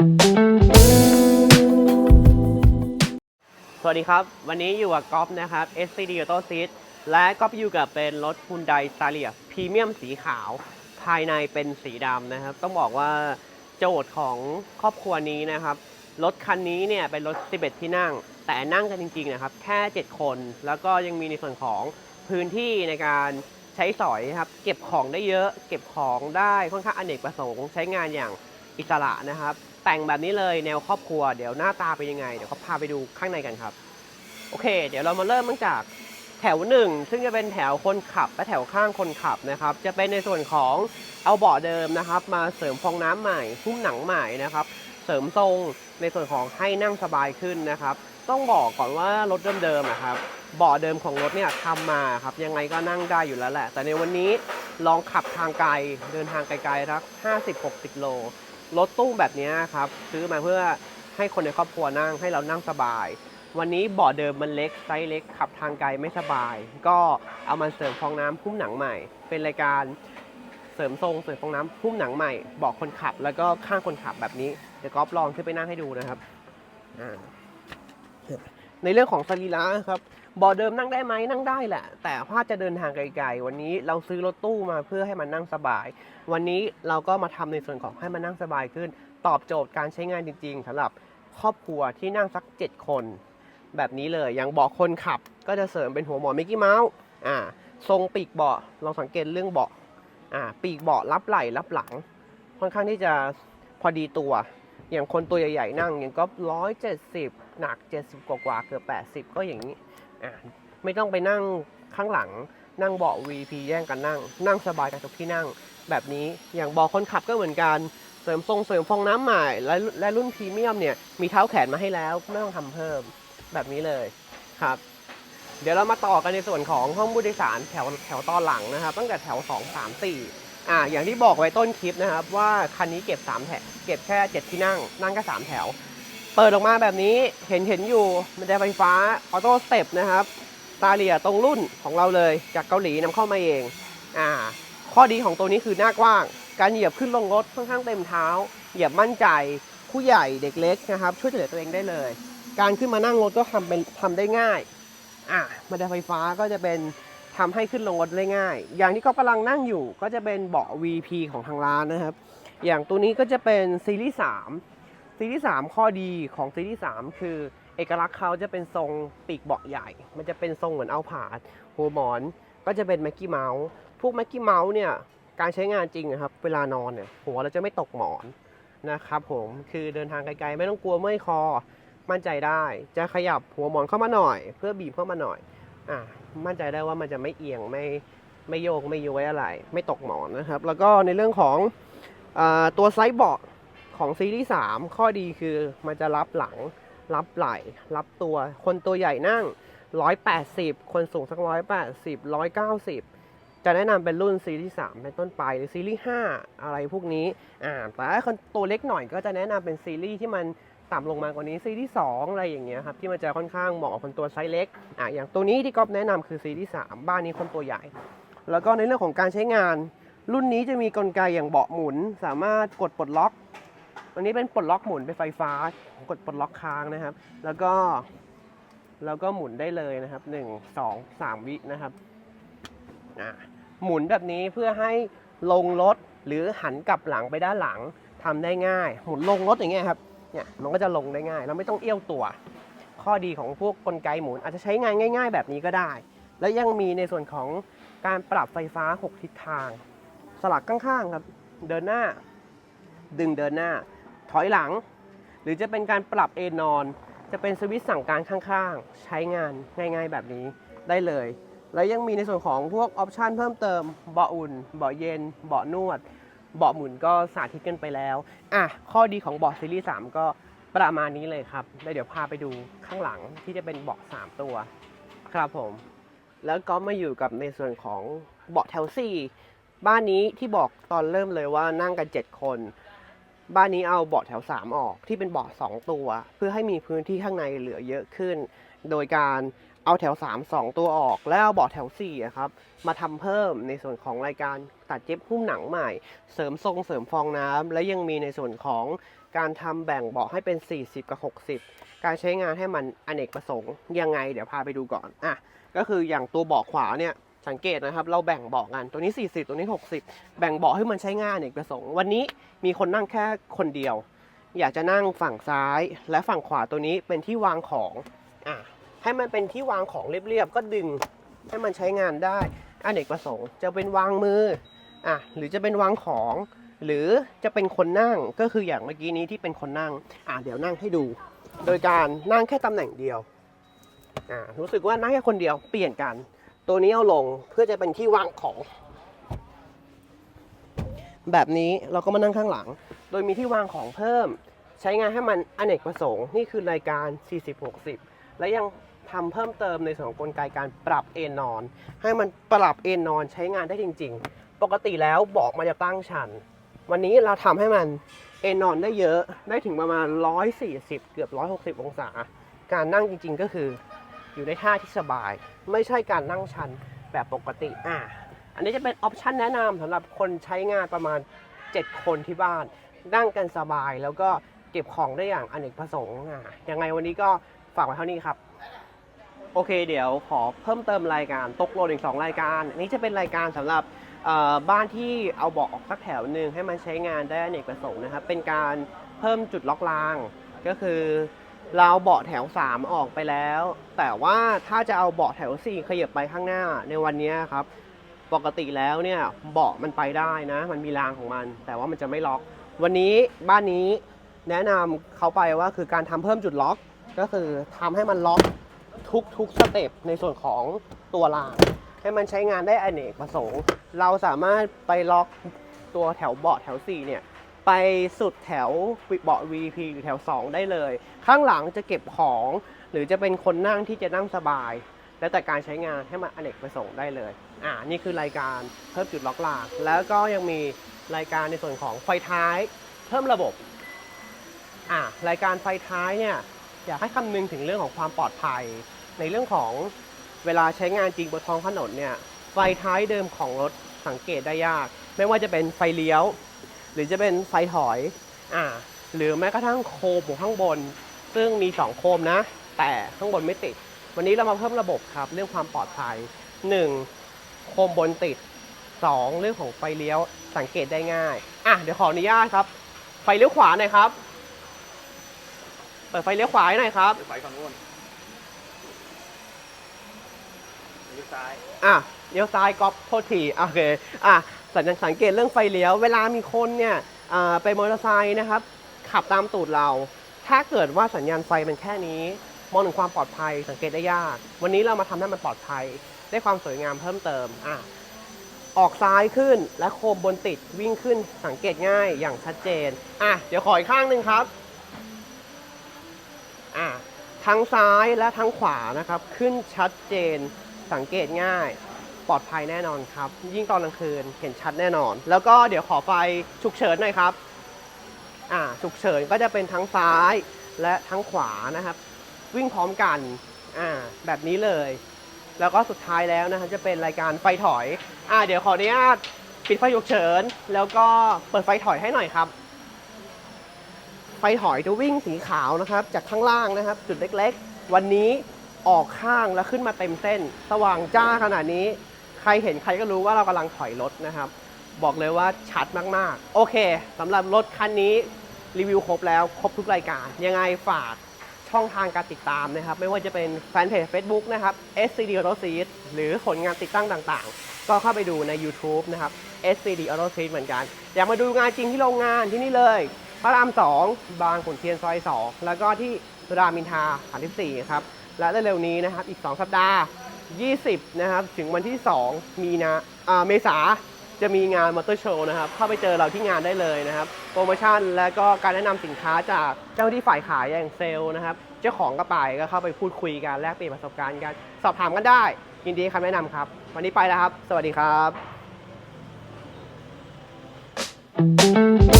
สวัสดีครับ วันนี้อยู่กับก๊อฟนะครับ SCD Auto Seat และก๊อฟอยู่กับเป็นรถ Hyundai s a r i a พรีเมียมสีขาว ภายในเป็นสีดำนะครับ ต้องบอกว่าโจทย์ของครอบครัวนี้นะครับ รถคันนี้เนี่ยเป็นรถ 11 ที่นั่ง แต่นั่งกันจริงๆนะครับ แค่ 7 คน แล้วก็ยังมีในส่วนของพื้นที่ในการใช้สอยครับ เก็บของได้เยอะ เก็บของได้ค่อนข้างอเนกประสงค์ ใช้งานอย่างอิสระนะครับ แต่งแบบนี้เลยแนวครอบครัว เดี๋ยวหน้าตาเป็นยังไง เดี๋ยวเขาพาไปดูข้างในกันครับ โอเค เดี๋ยวเรามาเริ่มตั้งจากแถวหนึ่งซึ่งจะเป็นแถวคนขับและแถวข้างคนขับนะครับ จะเป็นในส่วนของเอาเบาะเดิมนะครับ มาเสริมฟองน้ำใหม่หุ้มหนังใหม่นะครับ เสริมทรงในส่วนของให้นั่งสบายขึ้นนะครับ ต้องบอกก่อนว่ารถเดิมๆนะครับเบาะเดิมของรถเนี่ยทำมาครับยังไงก็นั่งได้อยู่แล้วแหละ แต่ในวันนี้ลองขับทางไกลเดินทางไกลๆรัก50-60 โล รถตู้แบบนี้ครับซื้อมาเพื่อให้คนในครอบครัวนั่งให้เรานั่งสบาย วันนี้เบาะเดิมมันเล็กไซส์เล็กขับทางไกลไม่สบาย ก็เอามาเสริมฟองน้ำพุ่มหนังใหม่ เป็นรายการเสริมทรงเสริมฟองน้ำพุ่มหนังใหม่เบาะคนขับ แล้วก็ข้างคนขับแบบนี้เดี๋ยวก๊อฟลองขึ้นไปนั่งให้ดูนะครับในเรื่องของสรีระครับ บาะเดิมนั่งได้ไหมนั่งได้แหละ แต่ถ้าจะเดินทางไกลๆ วันนี้เราซื้อรถตู้มาเพื่อให้มันนั่งสบาย วันนี้เราก็มาทำในส่วนของให้มันนั่งสบายขึ้น ตอบโจทย์การใช้งานจริง ๆสำหรับครอบครัวที่นั่งสัก 7 คน แบบนี้เลยอย่างเบาะคนขับ ก็จะเสริมเป็นหัวหมอนมิกกี้เมาส์อ่าทรงปีกเบาะลองสังเกตเรื่องเบาะอ่าปีกเบาะรับไหล่รับหลัง ค่อนข้างที่จะพอดีตัว อย่างคนตัวใหญ่ๆนั่งอย่างก็ร้อยเจ็ดสิบหนัก70กว่าๆเกือบ80ก็อย่างนี้ อ่าไม่ต้องไปนั่งข้างหลัง นั่งเบาะ VP แย่งกันนั่ง นั่งสบายกันทุกที่นั่ง แบบนี้อย่างเบาะคนขับก็เหมือนกันเสริมทรงเสริมฟองน้ำใหม่และและรุ่นพรีเมียมเนี่ยมีเท้าแขนมาให้แล้วไม่ต้องทำเพิ่มแบบนี้เลยครับ เดี๋ยวเรามาต่อกันในส่วนของห้องผู้โดยสารแถวแถวตอนหลังนะครับ ตั้งแต่แถว 2 3 4อ่าอย่างที่บอกไว้ต้นคลิปนะครับว่าคันนี้เก็บ3แถวเก็บแค่ 7 ที่นั่งนั่งแค่3แถว เปิดออกมาแบบนี้เห็นเห็นอยู่มันจะไฟฟ้าออโต้สเต็ปนะครับ ตาเลียตรงรุ่นของเราเลยจากเกาหลีนำเข้ามาเองอ่าข้อดีของตัวนี้คือหน้ากว้าง การเหยียบขึ้นลงรถค่อนข้างเต็มเท้า เหยียบมั่นใจผู้ใหญ่เด็กเล็กนะครับ ช่วยเหลือตัวเองได้เลย การขึ้นมานั่งรถก็ทำเป็นทำได้ง่ายอะบันไดไฟฟ้าก็จะเป็นทำให้ขึ้นลงรถได้ง่าย อย่างที่เขากำลังนั่งอยู่ก็จะเป็นเบาะ VP ของทางร้านนะครับ อย่างตัวนี้ก็จะเป็นซีรีส์3 ซีรีส์3ข้อดีของซีรีส์3คือ เอกลักษณ์เขาจะเป็นทรงปีกเบาะใหญ่ มันจะเป็นทรงเหมือนเอาผาดหัวหมอน ก็จะเป็นแม็กกี้เมาส์พวกแม็กกี้เมาส์เนี่ยการใช้งานจริงนะครับ เวลานอนเนี่ยหัวเราจะไม่ตกหมอนนะครับผมคือเดินทางไกลๆ ไม่ต้องกลัวเมื่อยคอมั่นใจได้ จะขยับหัวหมอนเข้ามาหน่อย เพื่อบีบเข้ามาหน่อยอะมั่นใจได้ว่ามันจะไม่เอียงไม่ไม่โยกไม่ย้วยอะไร ไม่ตกหมอนนะครับ แล้วก็ในเรื่องของอตัวไซส์เบาะ ของซีรีส์3ข้อดีคือมันจะรับหลัง รับไหล่รับตัว คนตัวใหญ่นั่ง 180 คนสูงสัก 180 190 จะแนะนำเป็นรุ่นซีรีส์3เป็นต้นไปหรือซีรีส์5อะไรพวกนี้อ่าแต่ถ้าคนตัวเล็กหน่อยก็จะแนะนำเป็นซีรีส์ที่มันต่ำลงมากว่านี้ซีรีส์2อะไรอย่างเงี้ยครับที่มันจะค่อนข้างเหมาะกับคนตัวไซส์เล็กอะอย่างตัวนี้ที่ก๊อฟแนะนำคือซีรีส์3บ้านนี้คนตัวใหญ่ แล้วก็ในเรื่องของการใช้งาน รุ่นนี้จะมีกลไกอย่างเบาะหมุน สามารถกดปลดล็อก อันนี้เป็นปลดล็อกหมุนเป็นไฟฟ้า กดปลดล็อกค้างนะครับ แล้วก็แล้วก็หมุนได้เลยนะครับ 1 2 3 วินะครับอะหมุนแบบนี้เพื่อให้ลงรถหรือหันกลับหลังไปด้านหลังทำได้ง่าย หมุนลงรถอย่างเงี้ยครับเนี่ยมันก็จะลงได้ง่าย เราไม่ต้องเอี้ยวตัว ข้อดีของพวกกลไกหมุนอาจจะใช้งานง่าย ๆ แบบนี้ก็ได้ และยังมีในส่วนของการปรับไฟฟ้า 6 ทิศทาง สลักข้างๆครับ เดินหน้า ดึงเดินหน้า ถอยหลัง หรือจะเป็นการปรับเอนนอน จะเป็นสวิตช์สั่งการข้างๆ ใช้งานง่ายๆแบบนี้ได้เลย แล้วยังมีในส่วนของพวกออปชันเพิ่มเติมเบาะอุ่นเบาะเย็นเบาะนวดเบาะหมุนก็สาธิตกันไปแล้วอะข้อดีของเบาะซีรีส์3ก็ประมาณนี้เลยครับแล้วเดี๋ยวพาไปดูข้างหลังที่จะเป็นเบาะ3 ตัวครับผม แล้วก็มาอยู่กับในส่วนของเบาะแถว4บ้านนี้ที่บอกตอนเริ่มเลยว่านั่งกัน 7 คน บ้านนี้เอาเบาะแถว 3 ออกที่เป็นเบาะ2 ตัว เพื่อให้มีพื้นที่ข้างในเหลือเยอะขึ้น โดยการเอาแถว 3 2 ตัวออก แล้วเอาเบาะแถว4อะครับมาทำเพิ่มในส่วนของรายการตัดเย็บหุ้มหนังใหม่ เสริมทรงเสริมฟองน้ำและยังมีในส่วนของการทำแบ่งเบาะให้เป็น 40 กับ 60 การใช้งานให้มันอเนกประสงค์ยังไง เดี๋ยวพาไปดูก่อนอะก็คืออย่างตัวเบาะขวาเนี่ย สังเกตนะครับ เราแบ่งเบาะกันตัวนี้ 40 ตัวนี้ 60 แบ่งเบาะให้มันใช้งานอเนกประสงค์ วันนี้มีคนนั่งแค่คนเดียว อยากจะนั่งฝั่งซ้ายและฝั่งขวาตัวนี้เป็นที่วางของอะให้มันเป็นที่วางของเรียบๆก็ดึงให้มันใช้งานได้อเนกประสงค์จะเป็นวางมืออะหรือจะเป็นวางของ หรือจะเป็นคนนั่งก็คืออย่างเมื่อกี้นี้ที่เป็นคนนั่งอะเดี๋ยวนั่งให้ดู โดยการนั่งแค่ตำแหน่งเดียวอ่ารู้สึกว่านั่งแค่คนเดียวเปลี่ยนกัน ตัวนี้เอาลงเพื่อจะเป็นที่วางของ แบบนี้เราก็มานั่งข้างหลัง โดยมีที่วางของเพิ่ม ใช้งานให้มันอเนกประสงค์ นี่คือรายการ 40-60 และยังทำเพิ่มเติมในส่วนของกลไกการปรับเอนนอน ให้มันปรับเอนนอนใช้งานได้จริง ๆ ปกติแล้วบอกมันจะตั้งชัน วันนี้เราทำให้มันเอนนอนได้เยอะได้ถึงประมาณ 140 เกือบ 160 องศา การนั่งจริง ๆ ก็คือ อยู่ในท่าที่สบาย ไม่ใช่การนั่งชันแบบปกติอะอันนี้จะเป็นออปชันแนะนำสำหรับคนใช้งานประมาณ 7 คนที่บ้าน นั่งกันสบายแล้วก็เก็บของได้อย่างอเนกประสงค์อะยังไงวันนี้ก็ฝากไว้เท่านี้ครับ โอเคเดี๋ยวขอเพิ่มเติมรายการตกโลดอีก 2 รายการ อันนี้จะเป็นรายการสำหรับบ้านที่เอาเบาะออกสักแถวหนึ่งให้มันใช้งานได้อเนกประสงค์นะครับเป็นการเพิ่มจุดล็อกรางก็คือ เราเอาเบาะแถว 3 ออกไปแล้ว แต่ว่าถ้าจะเอาเบาะแถว 4 ขยับไปข้างหน้าในวันนี้ครับ ปกติแล้วเนี่ยเบาะมันไปได้นะ มันมีรางของมัน แต่ว่ามันจะไม่ล็อก วันนี้บ้านนี้แนะนำเขาไปว่าคือการทำเพิ่มจุดล็อก ก็คือทำให้มันล็อกทุกทุกสเต็ปในส่วนของตัวราง ให้มันใช้งานได้อเนกประสงค์ เราสามารถไปล็อกตัวแถวเบาะแถว 4 เนี่ย ไปสุดแถวเบาะ VP หรือแถว 2 ได้เลย ข้างหลังจะเก็บของ หรือจะเป็นคนนั่งที่จะนั่งสบาย แล้วแต่การใช้งานให้มันอเนกประสงค์ได้เลย อ่า นี่คือรายการเพิ่มจุดล็อกลางแล้วก็ยังมีรายการในส่วนของไฟท้าย เพิ่มระบบ อ่ารายการไฟท้ายเนี่ยอยากให้คำนึงถึงเรื่องของความปลอดภัย ในเรื่องของเวลาใช้งานจริงบนท้องถนนเนี่ยไฟท้ายเดิมของรถสังเกตได้ยาก ไม่ว่าจะเป็นไฟเลี้ยว หรือจะเป็นไฟถอยอ่าหรือแม้กระทั่งโคมของข้างบน ซึ่งมี 2 โคมนะ แต่ข้างบนไม่ติด วันนี้เรามาเพิ่มระบบครับ เรื่องความปลอดภัย 1. โคมบนติด 2. เรื่องของไฟเลี้ยวสังเกตได้ง่ายอะเดี๋ยวขออนุญาตครับ ไฟเลี้ยวขวาหน่อยครับ เปิดไฟเลี้ยวขวาให้หน่อยครับไปฝั่งนู้นเลี้ยวซ้ายอะเลี้ยวซ้ายก๊อปโทษทีโอเคอะ สัญญาณสังเกตเรื่องไฟเลี้ยว เวลามีคนเนี่ยไปมอเตอร์ไซค์นะครับขับตามตูดเรา ถ้าเกิดว่าสัญญาณไฟมันแค่นี้ มองถึงความปลอดภัยสังเกตได้ยาก วันนี้เรามาทำให้มันปลอดภัย ได้ความสวยงามเพิ่มเติมอะออกซ้ายขึ้นและโคมบนติดวิ่งขึ้นสังเกตง่ายอย่างชัดเจนอะเดี๋ยวขออีกข้างหนึ่งครับอะทั้งซ้ายและทั้งขวานะครับ ขึ้นชัดเจนสังเกตง่าย ปลอดภัยแน่นอนครับ ยิ่งตอนกลางคืนเห็นชัดแน่นอน แล้วก็เดี๋ยวขอไฟฉุกเฉินหน่อยครับอ่าฉุกเฉินก็จะเป็นทั้งซ้ายและทั้งขวานะครับ วิ่งพร้อมกันอ่าแบบนี้เลย แล้วก็สุดท้ายแล้วนะครับจะเป็นรายการไฟถอยอ่าเดี๋ยวขออนุญาตปิดไฟฉุกเฉิน แล้วก็เปิดไฟถอยให้หน่อยครับ ไฟถอยจะวิ่งสีขาวนะครับ จากข้างล่างนะครับ จุดเล็กๆ วันนี้ออกข้างแล้วขึ้นมาเต็มเส้น สว่างจ้าขนาดนี้ ใครเห็นใครก็รู้ว่าเรากำลังถอยรถนะครับ บอกเลยว่าชัดมากๆ โอเคสำหรับรถคันนี้รีวิวครบแล้วครบทุกรายการ ยังไงฝากช่องทางการติดตามนะครับ ไม่ว่าจะเป็นแฟนเพจ Facebook นะครับ SCD Auto Seat หรือผลงานติดตั้งต่างๆ ก็เข้าไปดูใน YouTube นะครับ SCD Auto Seat เหมือนกัน อยากมาดูงานจริงที่โรงงานที่นี่เลยพระราม 2 บางขุนเทียนซอย 2 แล้วก็ที่รามอินทรา34ครับ และเร็วๆนี้นะครับ อีก 2 สัปดาห์ 20 นะครับ ถึงวันที่ 2 มีนาอ่าเมษาจะมีงานมอเตอร์โชว์นะครับ เข้าไปเจอเราที่งานได้เลยนะครับ โปรโมชั่นและก็การแนะนำสินค้าจากเจ้าหน้าที่ฝ่ายขายอย่างเซลล์นะครับ เจ้าของก็ไปก็เข้าไปพูดคุยกันแลกเปลี่ยนประสบการณ์กัน สอบถามกันได้ ยินดีคำแนะนำครับ วันนี้ไปแล้วครับ สวัสดีครับ